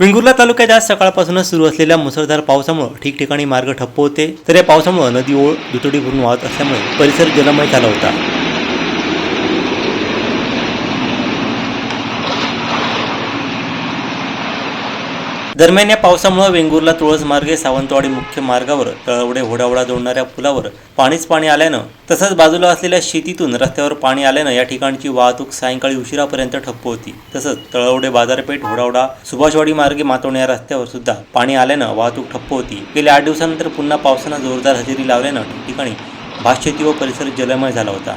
Vengurla तालुक्यात आज सकाळपासूनच सुरू असलेल्या मुसळधार पावसामुळे ठिकठिकाणी मार्ग ठप्प होते. तर या पावसामुळे नदी ओळ दुतडी भरून वाहत असल्यामुळे परिसर जलमय झाला होता. दरम्यान या पावसामुळे वेंगुर्ला तुळस मार्गे सावंतवाडी मुख्य मार्गावर तळवडे होडावडा जोडणाऱ्या पुलावर पाणीच पाणी आल्यानं तसंच बाजूला असलेल्या शेतीतून रस्त्यावर पाणी आल्यानं या ठिकाणची वाहतूक सायंकाळी उशिरापर्यंत ठप्प होती. तसंच तळवडे बाजारपेठ होडावडा सुभाषवाडी मार्गे मातवणे या रस्त्यावर सुद्धा पाणी आल्यानं वाहतूक ठप्प होती. गेल्या आठ दिवसानंतर पुन्हा पावसानं जोरदार हजेरी लावल्यानं ठिकठिकाणी भातशेती व परिसर जलमय झाला होता.